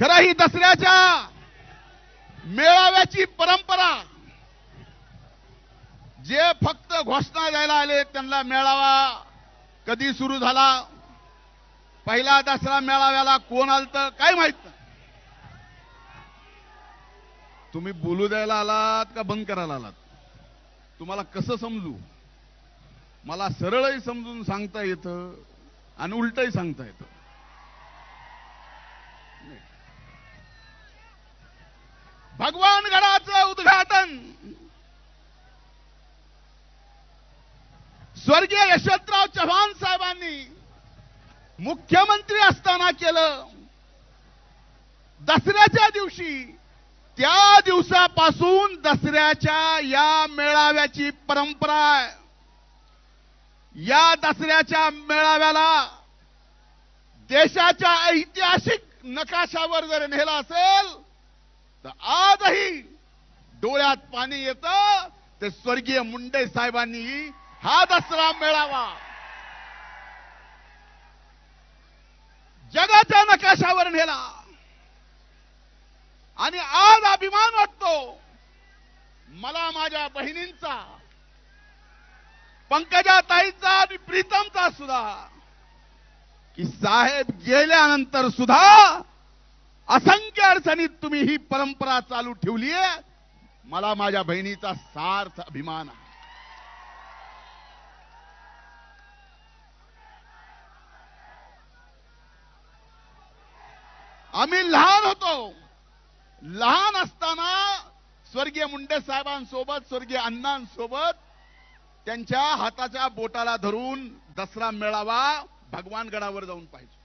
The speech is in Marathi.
खरं ही दसऱ्याच्या मेळाव्याची परंपरा जे फक्त घोषणा द्यायला आले त्यांना मेळावा कधी सुरू झाला? पहिला दसरा मेळाव्याला कोण आलत? काय माहीत? नाही तुम्ही बोलू द्यायला आलात का बंद करायला आलात? तुम्हाला कसं समजू? मला सरळही समजून सांगता येतं आणि उलटही सांगता येतं. स्वर्गीय यशवंतराव चव्हाण साहेबांनी मुख्यमंत्री असताना केलं दसऱ्याच्या दिवशी त्या दिवसापासून दसऱ्याच्या या मेळाव्याची परंपरा आहे या दसऱ्याच्या मेळाव्याला देशाच्या ऐतिहासिक नकाशावर जर नेला असेल तर आज डोळ्यात पाणी येतं ते स्वर्गीय मुंडे साहेबांनी हा दसरा मेळावा. जगाच्या नकाशावर नेला. आणि आज अभिमान वाटतो मला माझ्या बहिणींचा पंकजा ताईचा आणि प्रीतमचा सुद्धा की साहेब गेल्यानंतर सुद्धा असंख्य अडचणीत तुम्ही ही परंपरा चालू ठेवली आहे मला माझ्या बहिणीचा सार्थ अभिमान आहे. आम्ही लहान होतो. लहान असताना स्वर्गीय मुंडे साहेबांसोबत स्वर्गीय अण्णांसोबत त्यांच्या हाताच्या बोटाला धरून दसरा मेळावा भगवानगडावर जाऊन पाहिजे